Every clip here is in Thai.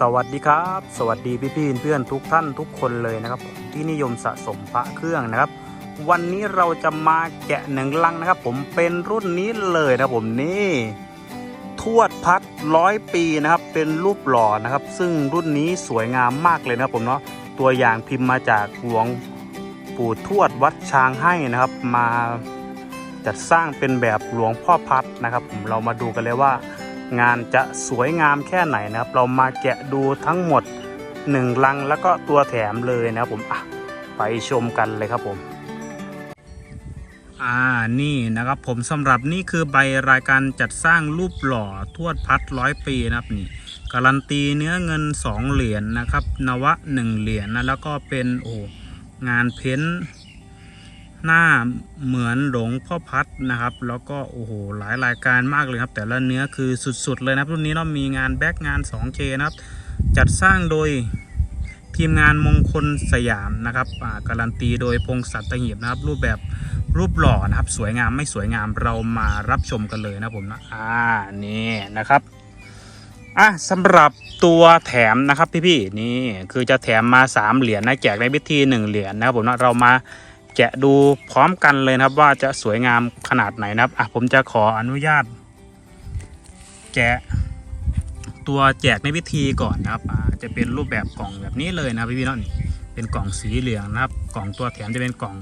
สวัสดีครับ สวัสดีพี่ๆเพื่อนทุกท่านทุกคนเลยนะครับ ที่นิยมสะสมพระเครื่องนะครับ วันนี้เราจะมาแกะหนึ่งลังนะครับ ผมเป็นรุ่นนี้เลยนะผมนี่ทวดพัดร้อยปีนะครับ เป็นรูปหล่อนะครับ ซึ่งรุ่นนี้สวยงามมากเลยนะครับผมเนาะตัวอย่างพิมพ์มาจากหลวงปู่ทวดวัดช้างให้นะครับ มาจัดสร้างเป็นแบบหลวงพ่อพัดนะครับ ผมเรามาดูกันเลยว่า งานจะสวยงามแค่ไหนนะครับ เรามาแกะดูทั้งหมด 1 ลังแล้วก็ตัวแถมเลยนะครับผมอะไปชมกันเลยครับผมอ่านี่นะครับผมสำหรับนี่คือใบรายการจัดสร้างรูปหล่อทวดพัดร้อยปีนะครับนี่การันตีเนื้อเงิน 2 เหรียญนนะครับ นวะ 1 เหรียญนนะแล้วก็เป็นโอ้งานเพ้นท์ หน้าเหมือนหลงพ่อพัดนะครับ แล้วก็โอ้โหหลายรายการมากเลยครับ แต่ละเนื้อคือสุดๆเลยนะรุ่นนี้เรามีงานแบ็กงาน 2K นะครับ จัดสร้างโดยทีมงานมงคลสยามนะครับการันตีโดยพงศักดิ์ตะเหียบนะครับ รูปแบบรูปหล่อนะครับ สวยงามไม่สวยงามเรามารับชมกันเลยนะผมนะอ่านี่นะครับอะสำหรับตัวแถมนะครับพี่ๆนี่คือจะแถมมา 3 เหรียญนะแจกในพิธี1เหรียญนะครับผมนะเรามา แกะดูพร้อมกันเลยนะครับ ว่าจะสวยงามขนาดไหนนะครับอะผมจะขออนุญาต แกะตัวแจกในพิธีก่อนนะครับอ่าจะเป็นรูปแบบกล่องแบบนี้เลยนะพี่พี่ๆเนาะนี่เป็นกล่องสีเหลืองนะครับ กล่องตัวแถมจะเป็นกล่อง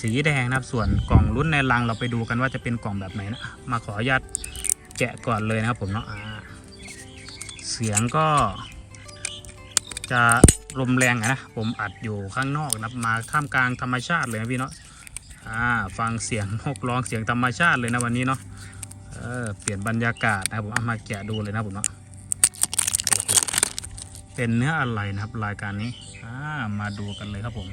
สีแดงนะครับ ส่วนกล่องรุ่นในลังเราไปดูกันว่าจะเป็นกล่องแบบไหนนะมาขออนุญาตแกะก่อนเลยนะครับผมเนาะอ่าเสียงก็จะ ลมแรงนะ ผมอัดอยู่ข้างนอกนับมาท่ามกลางธรรมชาติเลยนะพี่เนาะอ่าฟังเสียงนกร้องเสียงธรรมชาติเลยนะวันนี้เนาะเออเปลี่ยนบรรยากาศนะผมเอามาแกะดูเลยนะผมเนาะเป็นเนื้ออะไรนะครับรายการนี้อ่ามาดูกันเลยครับผม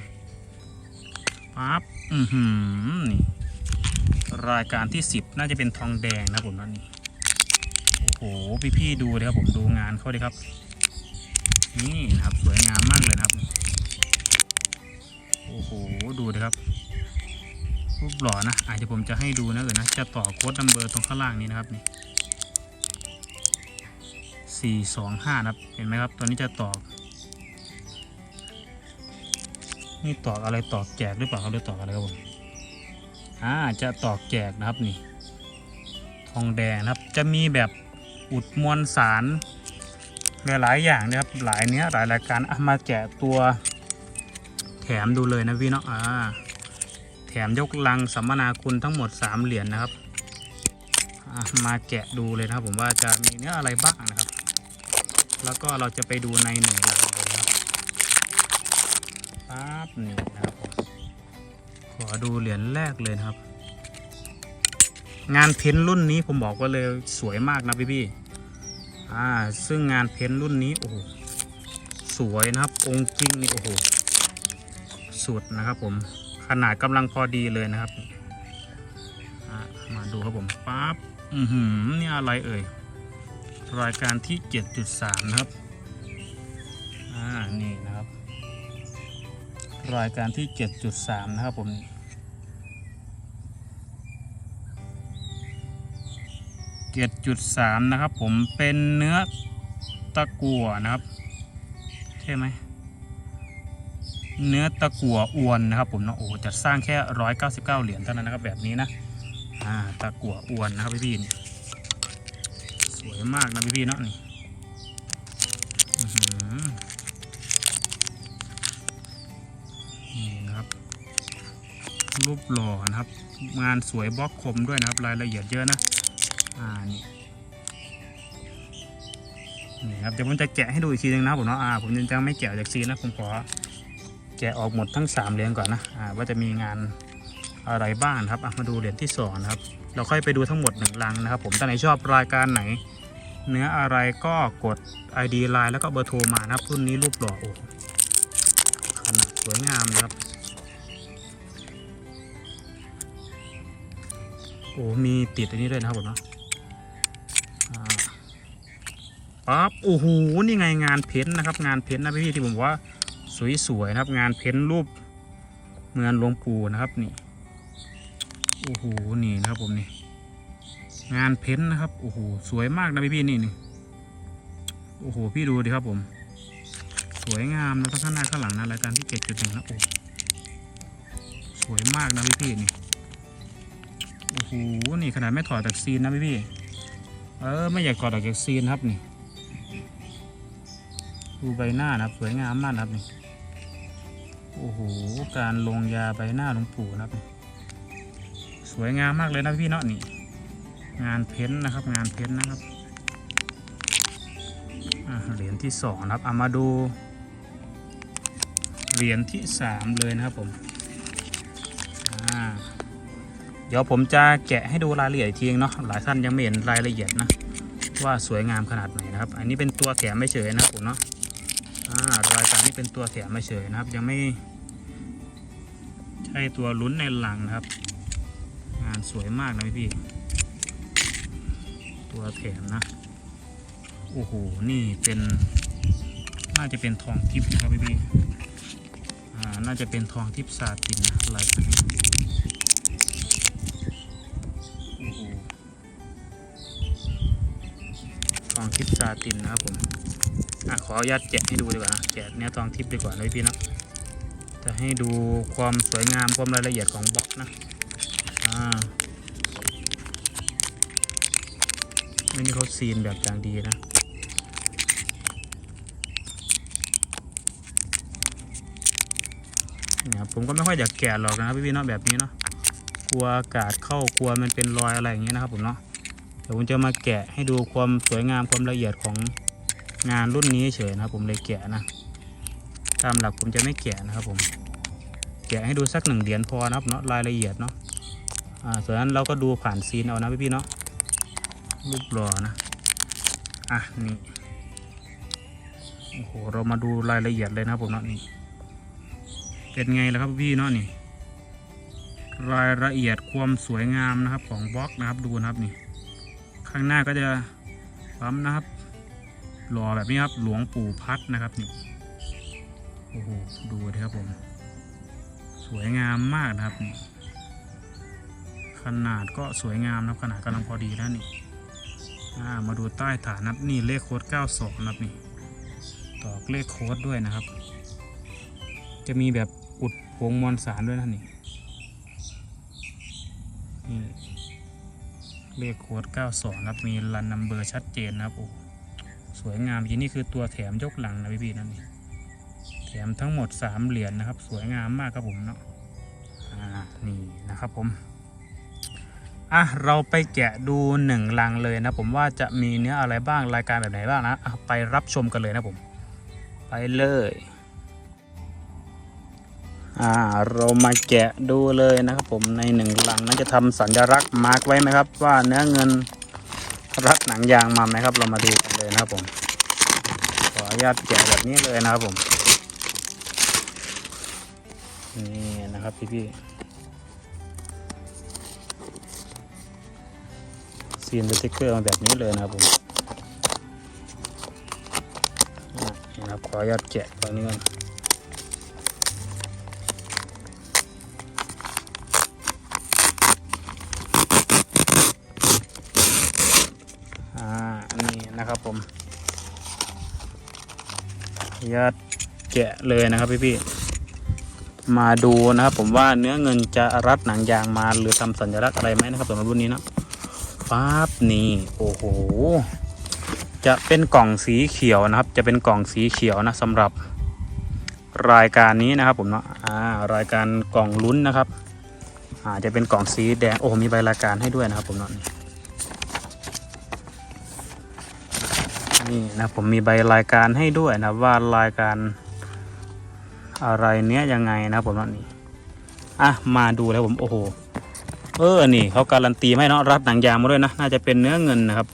ปั๊บอือหือนี่รายการที่10น่าจะเป็นทองแดงนะผมนั่นนี่โอ้โหพี่ๆดูเลยครับผมดูงานเขาเลยครับ นี่นะครับสวยงามมากเลยครับ โอ้โหดูเลยครับรูปหล่อนะอาจจะผมจะให้ดูนะเออนะจะต่อโค้ดนัมเบอร์ตรงข้างล่างนี้นะครับนี่สี่สองห้านะครับเห็นไหมครับตัวนี้จะต่อนี่ตอกอะไรตอกแจกหรือเปล่าเขาเรียกตอกอะไรครับผมอ่าจะตอกแจกนะครับนี่ ทองแดงนะครับ จะมีแบบอุดมวลสาร หลายอย่างนะครับหลายเนี้ยหลายรายการอะมาแจกตัวแถมดูเลยนะพี่เนาะอ่าแถมยกลังสัมมนาคุณทั้งหมด 3 เหรียญนนะครับมาแกะดูเลยนะครับผมว่าจะมีเนื้ออะไรบ้างนะครับ แล้วก็เราจะไปดูในหนึ่งลังเลยนะครับปั๊บนี่นะครับผมขอดูเหรียญแรกเลยนะครับ งานเพ้นท์รุ่นนี้ผมบอกว่าเลยสวยมากนะพี่พี่ อ่าซึ่งงานเพ้นท์รุ่นนี้ โอ้โห สวยนะครับ องค์จริงนี่โอ้โห สุดนะครับผม ขนาดกำลังพอดีเลยนะครับ มาดูครับผมปั๊บอือหือนี่อะไรเอ่ย รายการที่ 7.3 นะครับ อ่า นี่นะครับ รายการที่ 7.3 นะครับผม 7.3 นะครับ ผมเป็นเนื้อตะกั่วนะครับ ใช่ไหมเนื้อตะกั่วอวนนะครับ ผมเนาะโอ้จะสร้างแค่ร้อยเก้าสิบเก้าเหรียญเท่านั้นนะครับแบบนี้นะอ่าตะกั่วอวนนะครับพี่พี่ๆนี่สวยมากนะพี่พี่เนาะนี่นี่นะครับ รูปหล่อนะครับ งานสวยบล็อกคมด้วยนะครับ รายละเอียดเยอะนะ อ่านี่นี่ครับเดี๋ยวผมจะแกะให้ดูอีกทีนึงนะผมเนาะอ่าผมยังจะไม่แกะจากซีนนะผมขอแกะออกหมดทั้ง3เหรียญก่อนนะอ่าว่าจะมีงานอะไรบ้างครับมาดูเหรียญที่2นะครับ เราค่อยไปดูทั้งหมดหนึ่งลังนะครับ ผมท่าไหนชอบรายการไหน เนื้ออะไรก็กด ID ไลน์แล้วก็เบอร์โทรมานะครับรุ่นนี้รูปหล่อโอ้ขนาดสวยงามนะครับ โอ้มีติดอันนี้ด้วยนะครับผมเนาะ ปั๊บโอ้โหนี่ไงงานเพ้นนะครับ งานเพ้นนะพี่ที่ผมว่าสวยๆนะครับ งานเพ้นรูปเหมือนหลวงปู่นะครับนี่โอ้โหนี่นะครับผมนี่งานเพ้นนะครับโอ้โหสวยมากนะพี่ๆนี่นี่โอ้โหพี่ดูดิครับผม สวยงามนะทั้งข้างหน้าข้างหลังนะรายการที่เจ็ดจุดหนึ่งนะโอ้สวยมากนะพี่พี่นี่โอ้โหนี่ขนาดไม่ถอดจากซีนนะพี่พี่เออไม่อยากถอดออกจากซีนครับนี่ ดูใบหน้านะครับสวยงามมากนะครับนี่โอ้โหการลงยาใบหน้าหลวงปู่นะครับ สวยงามมากเลยนะพี่เนาะนี่ งานเพ้นท์นะครับ งานเพ้นท์นะครับเหรียญที่สองนะครับเอามาดูเหรียญที่สามเลยนะครับผมเดี๋ยวผมจะแกะให้ดูรายละเอียดทีนึงเนาะหลายท่านยังไม่เห็นรายละเอียดนะว่าสวยงามขนาดไหนนะครับ อันนี้เป็นตัวแถมไม่เฉยนะครับผมเนาะ รายการนี้เป็นตัวแถมม่เฉยนะครับ ยังไม่ ใช่ตัวลุ้นในหลังนะครับ งานสวยมากนะพี่พี่ตัวแถมนะ โอ้โห นี่เป็น น่าจะเป็นทองทิพย์นะครับพี่พี่ๆอ่า น่าจะเป็นทองทิพย์ซาตินนะลายนี้โอ้ทองทิพย์ซาตินนะครับ อะขออนุญาตแกะให้ดูดีกว่าแกะเนื้อทองทิพย์ดีกว่านะพี่นะจะให้ดูความสวยงามความรายละเอียดของบล็อกนะอ่าไม่นี่เขาซีนแบบอย่างดีนะเนี่ยครับผมก็ไม่ค่อยอยากแกะหรอกนะครับพี่ๆเนาะแบบนี้เนาะกลัวอากาศเข้ากลัวมันเป็นรอยอะไรอย่างเงี้ยนะครับผมเนาะเดี๋ยวผมจะมาแกะให้ดูความสวยงามความละเอียดของ งานรุ่นนี้เฉยนะครับ ผมเลยแกะนะ ตามหลักผมจะไม่แกะนะครับ ผม แกะให้ดูสักหนึ่งเหรียญพอนะครับเนาะรายละเอียดเนาะอ่าส่วนนั้นเราก็ดูผ่านซีนเอานะพี่ๆเนาะรูปหล่อนะอะนี่โอ้โหเรามาดูรายละเอียดเลยนะครับผมเนาะนี่เป็นไงล่ะครับพี่เนาะนี่ รายละเอียดความสวยงามนะครับของบล็อกนะครับดูนะครับนี่ ข้างหน้าก็จะปั๊มนะครับ หล่อแบบนี้ครับ หลวงปู่พัดนะครับนี่โอ้โหดูดิครับผม สวยงามมากนะครับนี่ขนาดก็สวยงามนะครับขนาดกำลังพอดีแล้วนี่ามาดูใต้ฐานนับนี่เลขโค้ด92นะครับนี่ตอกเลขโค้ดด้วยนะครับ จะมีแบบอุดผงมวลสารด้วยนะนี่นี่เลขโค้ด92นะครับมีรันนัมเบอร์ชัดเจนนะครับโอ้ สวยงามจริงนี่คือตัวแถมยกหลังนะพี่ๆนั่นนี่แถมทั้งหมด3เหรียญนะครับ สวยงามมากครับผมเนาะอ่านี่นะครับผมอะเราไปแกะดูหนึ่งลังเลยนะผมว่าจะมีเนื้ออะไรบ้างรายการแบบไหนบ้างนะอะไปรับชมกันเลยนะผม ไปเลยอ่าเรามาแกะดูเลยนะครับผมในหนึ่งลังนั้นจะทำสัญลักษณ์มาร์กไว้ไหมครับ ว่าเนื้อเงิน รัดหนังยางมาไหมครับ เรามาดูกันเลยนะครับผม ขออนุญาตแกะแบบนี้เลยนะครับผม นี่นะครับพี่พี่ซีนสติ๊กเกอร์มาแบบนี้เลยนะครับผมนี่นะครับขออนุญาตแกะตรงนี้ก่อน ออนุญาตแกะเลยนะครับพี่พี่มาดูนะครับผมว่าเนื้อเงินจะรัดหนังยางมาหรือทำสัญลักษณ์อะไรไหมนะครับสำหรับรุ่นนี้นะปั๊บนี่โอ้โหจะเป็นกล่องสีเขียวนะครับ จะเป็นกล่องสีเขียวนะสำหรับรายการนี้นะครับผมเนาะอ่ารายการกล่องลุ้นนะครับอ่าจะเป็นกล่องสีแดงโอ้มีใบรายการให้ด้วยนะครับผมเนาะ นี่นะผมมีใบรายการให้ด้วยนะว่ารายการอะไรเนี้ยยังไงนะผมเนาะนี่อะมาดูแล้วผมโอ้โหเออนี่เขาการันตีไม่เนาะรัดหนังยางมาด้วยนะน่าจะเป็นเนื้อเงินนะครับ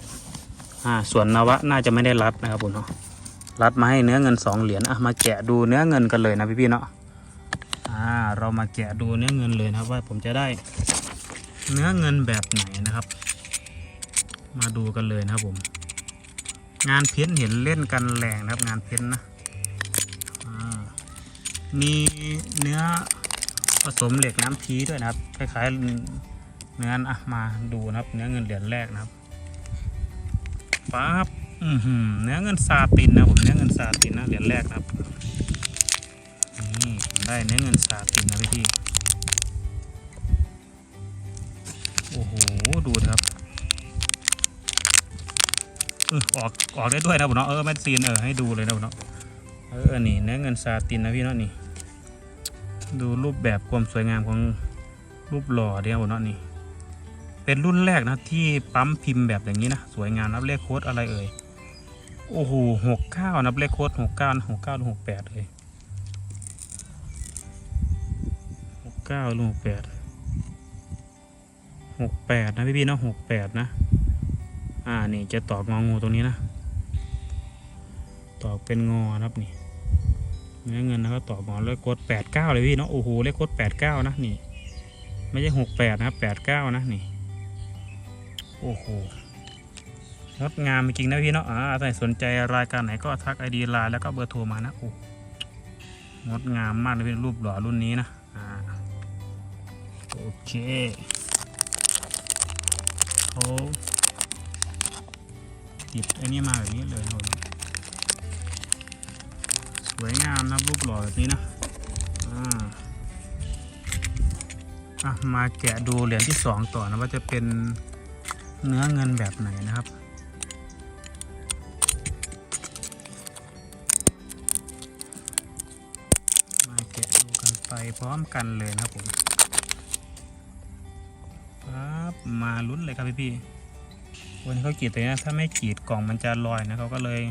อ่าส่วนนวะน่าจะไม่ได้รัดนะครับผมเนาะรัดมาให้เนื้อเงินสองเหรียญอะมาแกะดูเนื้อเงินกันเลยนะพี่ๆเนาะอ่าเรามาแกะดูเนื้อเงินเลยนะครับว่าผมจะได้เนื้อเงินแบบไหนนะครับ มาดูกันเลยนะครับผม งานเพ้นเห็นเล่นกันแรงนะครับงานเพ้นนะมีเนื้อผสมเหล็กน้ำพีด้วยนะครับคล้ายๆเนื้ออะมาดูนะครับ เนื้อเงินเหรียญแรกนะครับปั๊บอือหือเนื้อเงินซาตินนะผมเนื้อเงินซาตินนะเหรียญแรกนะครับนี่ผมได้เนื้อเงินซาตินนะพี่พี่ ออกออกได้ด้วยนะผมเนาะเออแมดซีนเออให้ดูเลยนะผมเนาะเออนี่เนื้อเงินซาตินนะพี่เนาะนี่ ดูรูปแบบความสวยงามของรูปหล่อเดียวผมเนาะนี่ เป็นรุ่นแรกนะที่ปั๊มพิมพ์แบบอย่างนี้นะสวยงามนับเลขโค้ดอะไรเอ่ยโอ้โหหกเก้านับเลขโค้ดหกเก้าหกเก้าหรือหกแปดเลยหกเก้าหรือหกแปดหกแปดนะพี่พี่เนาะหกแปดนะ อ่านี่จะตอกงองูตรงนี้นะ ตอกเป็นงอนะครับนี่เนื้อเงินนะครับตอกงอเลขโค้ดแปดเก้าเลยพี่เนาะโอ้โหเลขโค้ดแปดเก้านะนี่ ไม่ใช่หกแปดนะครับแปดเก้านะนี่โอ้โหงดงามจริงนะพี่เนาะอ่าถ้าสนใจรายการไหนก็ทักไอดีไลน์แล้วก็เบอร์โทรมานะโอ้งดงามมากเลยพี่รูปหล่อรุ่นนี้นะอ่าโอเคเขาติดไอ้นี่มาแบบนี้เลยนะผมสวยงามนะรูปหล่อแบบนี้นะอ่าอะมาแกะดูเหรียญที่สองต่อนะว่าจะเป็นเนื้อเงินแบบไหนนะครับมาแกะดูกันไปพร้อมกันเลยนะครับผมครับมาลุ้นเลยครับพี่พี่ๆ วันนี้เขากรีดตัวนี้นะถ้าไม่กรีดกล่องมันจะลอยนะเขาก็เลย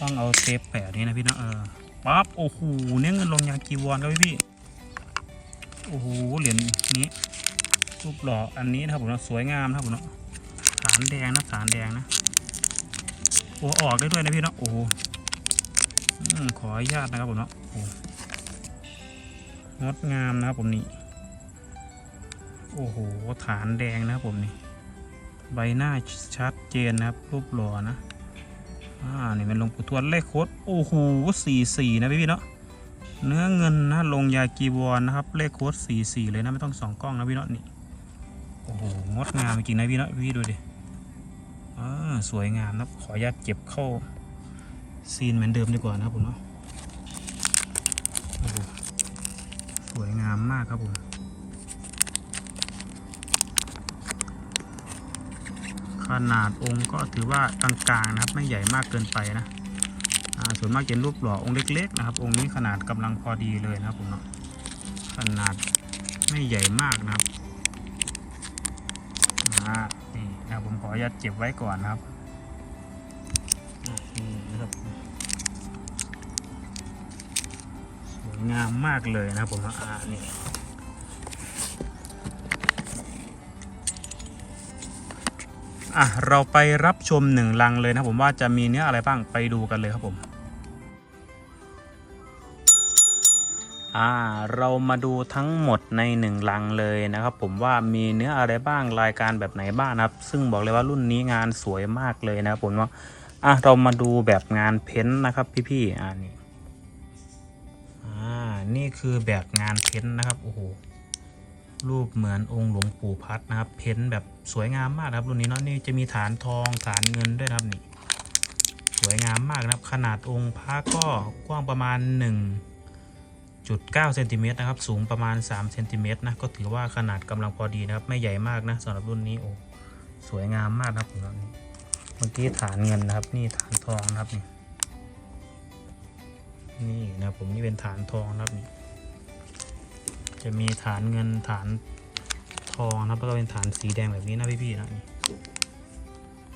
ต้องเอาเทปแปะนี่นะพี่นะเออปั๊บโอ้โหเนี่ยเงินลงยากีวอนครับพี่พี่โอ้โหเหรียญนี้รูปหล่ออันนี้นะครับผมเนาะสวยงามนะครับผมเนาะฐานแดงนะฐานแดงนะโอ้ออกได้ด้วยนะพี่นะโอ้โหขออนุญาตนะครับผมเนาะโอ้งดงามนะครับผมนี่โอ้โหฐานแดงนะครับผมนี่ ใบหน้าชัดเจนนะครับ รูปหล่อนะ อ่า นี่เป็นลงปุทวนเลขโคดโอ้โหสี่สี่นะพี่พี่เนาะ เนื้อเงินนะ ลงยากีวอนนะครับ เลขโคดสี่สี่เลยนะ ไม่ต้องสองกล้องนะพี่เนาะนี่ โอ้โห งดงามจริงนะพี่เนาะพี่ดูดิอ่าสวยงามนะ ขออนุญาตเก็บเข้าซีนเหมือนเดิมดีกว่านะครับผมเนาะ สวยงามมากครับผม ข นาดองค์ก็ถือว่ากลางๆนะครับ ไม่ใหญ่มากเกินไปนะส่วนมากจะรูปหล่อองค์เล็กๆนะครับองค์นี้ขนาดกำลังพอดีเลยนะครับผมเนาะขนาดไม่ใหญ่มากนะครับนี่นะผมขออนุญาตเก็บไว้ก่อนนะครับนี่นะครับสวยงามมากเลยนะครับผมอ่านี่ อะเราไปรับชมหนึ่งลังเลยนะผมว่าจะมีเนื้ออะไรบ้างไปดูกันเลยครับผมอ่าเรามาดูทั้งหมดในหนึ่งลังเลยนะครับผมว่ามีเนื้ออะไรบ้างรายการแบบไหนบ้างนะครับ ซึ่งบอกเลยว่ารุ่นนี้งานสวยมากเลยนะครับผมว่าอะเรามาดูแบบงานเพ้นนะครับพี่ๆอ่านี่อ่านี่คือแบบงานเพ้นนะครับโอ้โห รูปเหมือนองค์หลวงปู่พัดนะครับ เพ้นแบบสวยงามมากครับรุ่นนี้เนาะนี่จะมีฐานทองฐานเงินด้วยครับนี่สวยงามมากนะครับ ขนาดองค์พระก็กว้างประมาณ 1.9เซนติเมตรนะครับ สูงประมาณ3เซนติเมตรนะก็ถือว่าขนาดกำลังพอดีนะครับ ไม่ใหญ่มากนะสำหรับรุ่นนี้โอ้สวยงามมากนะครับผมว่านี่เมื่อกี้ฐานเงินนะครับ นี่ฐานทองนะครับนี่นี่นะผมนี่เป็นฐานทองนะครับนี่ จะมีฐานเงินฐานทองนะครับแล้วก็เป็นฐานสีแดงแบบนี้นะพี่ๆนะนี่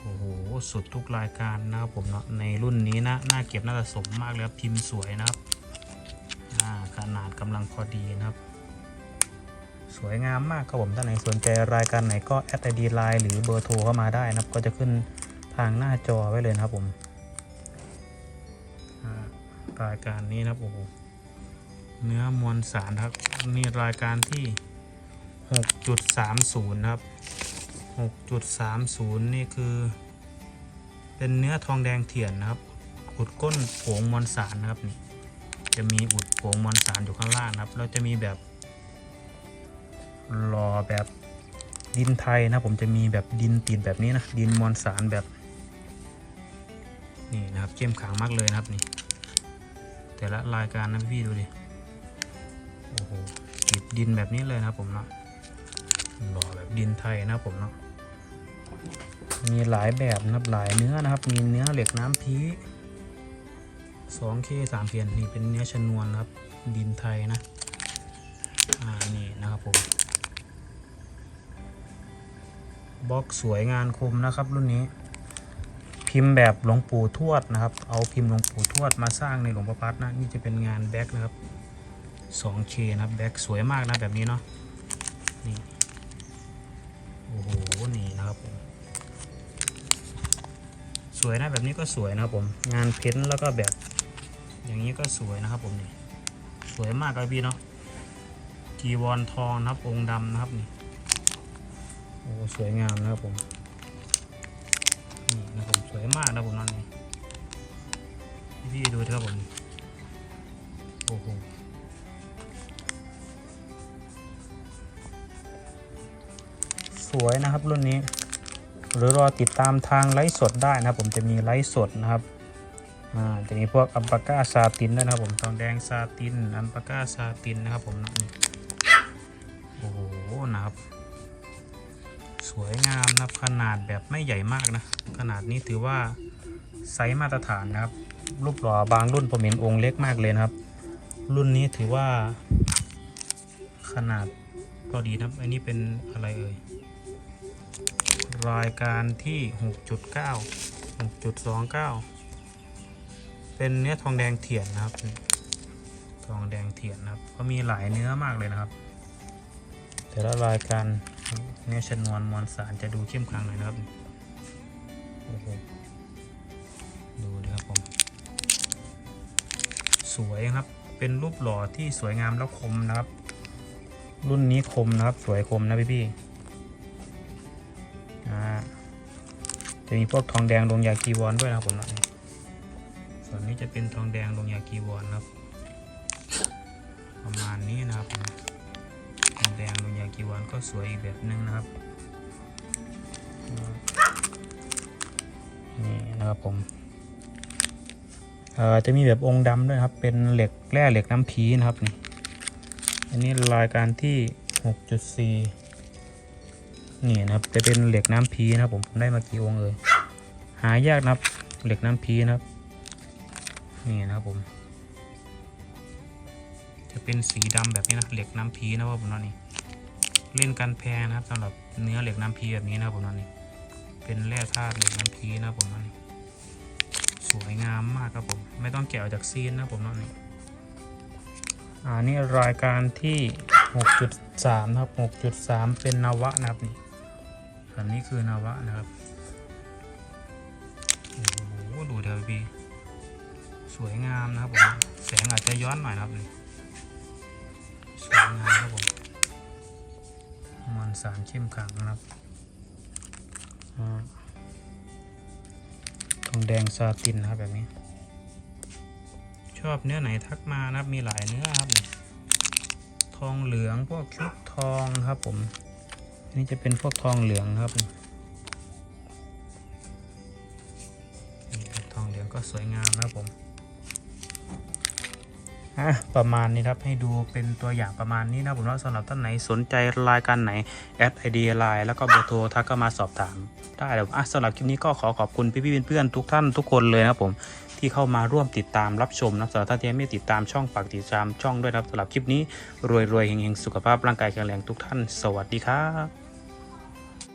โอ้โหสุดทุกรายการนะครับผมเนาะในรุ่นนี้นะน่าเก็บน่าจะสมมากเลยครับพิมพ์สวยนะครับขนาดกำลังพอดีนะครับ สวยงามมากครับผมถ้าไหนสนใจรายการไหนก็แอดไอดีไลน์หรือเบอร์โทรเข้ามาได้นะครับ ก็จะขึ้นทางหน้าจอไว้เลยนะครับผมรายการนี้นะครับโอ้โห เนื้อมวลสารครับนี่รายการที่ 6.30นะครับ 6.30 นี่คือ เป็นเนื้อทองแดงเถื่อนนะครับ อุดก้นโผงมวลสารนะครับนี่จะมีอุดโผงมวลสารอยู่ข้างล่างนะครับ แล้วจะมีแบบหล่อแบบดินไทยนะผมจะมีแบบดินตีนแบบนี้นะดินมวลสารแบบนี่นะครับเข้มขังมากเลยนะครับนี่แต่ละรายการนะพี่ดูดิ โอ้โหติดดินแบบนี้เลยนะผมเนาะหล่อแบบดินไทยนะผมเนาะมีหลายแบบนะครับหลายเนื้อนะครับ มีเนื้อเหล็กน้ำพีสองเคสามเพียนนี่เป็นเนื้อชนวนนะครับ ดินไทยนะ อ่า นี่นะครับผม บล็อกสวยงานคมนะครับรุ่นนี้ พิมพ์แบบหลวงปู่ทวดนะครับ เอาพิมพ์หลวงปู่ทวดมาสร้างในหลวงพ่อพัดนะ นี่จะเป็นงานแบ็คนะครับ 2K นะครับแบ็คสวยมากนะแบบนี้เนาะนี่โอ้โหนี่นะครับผมสวยนะแบบนี้ก็สวยนะครับผมงานเพ้นแล้วก็แบบอย่างนี้ก็สวยนะครับผมนี่สวยมากครับพี่เนาะจีวรทองนะครับองค์ดำนะครับนี่โอ้สวยงามนะครับผมนี่นะครับผมสวยมากนะผมนั่นนี่พี่ดูเถอะครับผมโอ้โห สวยนะครับรุ่นนี้ หรือรอติดตามทางไลฟ์สดได้นะครับ ผมจะมีไลฟ์สดนะครับอ่าจะมีพวกอัมปาก้าซาตินด้วยนะครับผมทองแดงซาตินอัมปาก้าซาตินนะครับผมนี่โอ้โหนะครับ สวยงามนะครับขนาดแบบไม่ใหญ่มากนะ ขนาดนี้ถือว่าไซส์มาตรฐานนะครับ รูปหล่อบางรุ่นผมเห็นองค์เล็กมากเลยนะครับ รุ่นนี้ถือว่าขนาดก็ดีนะครับอันนี้เป็นอะไรเอ่ย รายการที่ 6.9 6.29 เป็นเนื้อทองแดงเถียนนะครับ ทองแดงเถียนนะครับ ก็มีหลายเนื้อมากเลยนะครับ แต่ละรายการเนื้อชนวนมวลสารจะดูเข้มขลังหน่อยนะครับโอ้โหดูดิครับผม สวยครับ เป็นรูปหล่อที่สวยงามแล้วคมนะครับ รุ่นนี้คมนะครับ สวยคมนะพี่พี่ๆ จะมีพวกทองแดงลงยากีวอนด้วยนะครับผมเนะส่วนนี้จะเป็นทองแดงลงยากีวอนนะครับ ประมาณนี้นะครับทองแดงลงยากีวานก็สวยอีกแบบหนึงนะครับนี่นะครับผมเอ่อจะมีแบบองค์ดำด้วยครับ เป็นเหล็กแร่เหล็กน้ำพีนะครับนี่ อันนี้รายการที่ 6.4 นี่นะครับจะเป็นเหล็กน้ำพีนะครับผมผมได้มากี่องค์เลยหายากนะครับเหล็กน้ำพีนะครับ นี่นะครับผม จะเป็นสีดำแบบนี้นะเหล็กน้ำพีนะครับผมนาะนี่เล่นกันแพงนะครับสำหรับเนื้อเหล็กน้ำพีแบบนี้นะครับผมนาะนี่เป็นแร่ธาตุเหล็กน้ำพีนะครับผมนาะนี่สวยงามมากครับผม ไม่ต้องแกะออกจากซีนนะครับผมนาะนี่อ่านี่รายการที่ 6.3 นะครับ 6.3 เป็นนวะนะครับนี่ ส่วนนี้คือนาวะนะครับโอ้โหดูเดี๋ยวพี่สวยงามนะครับผมแสงอาจจะย้อนหน่อยนะครับสวยงามครับผมมวลสารเข้มขังนะครับทองแดงซาตินนะครับแบบนี้ ชอบเนื้อไหนทักมานะครับมีหลายเนื้อครับทองเหลืองพวกชุบทองครับผม นนี้จะเป็นพวกทองเหลืองครับทองเหลืองก็สวยงามนะผมอะประมาณนี้ครับให้ดูเป็นตัวอย่างประมาณนี้นะผมว่าสำหรับท่านไหนสนใจรายการไหนแอดไอเดียไลน์แล้วก็เบอร์โทรทักก็มาสอบถามได้เลยอะสำหรับคลิปนี้ก็ขอขอบคุณพี่ๆเพื่อนๆทุกท่านทุกคนเลยนะครับผม ที่เข้ามาร่วมติดตามรับชมนะสำหรับท่านที่ยังไม่ติดตามช่องฝากติดตามช่องด้วยนะครับสำหรับคลิปนี้รวยๆเฮงๆสุขภาพร่างกายแข็งแรงทุกท่าน สวัสดีครับ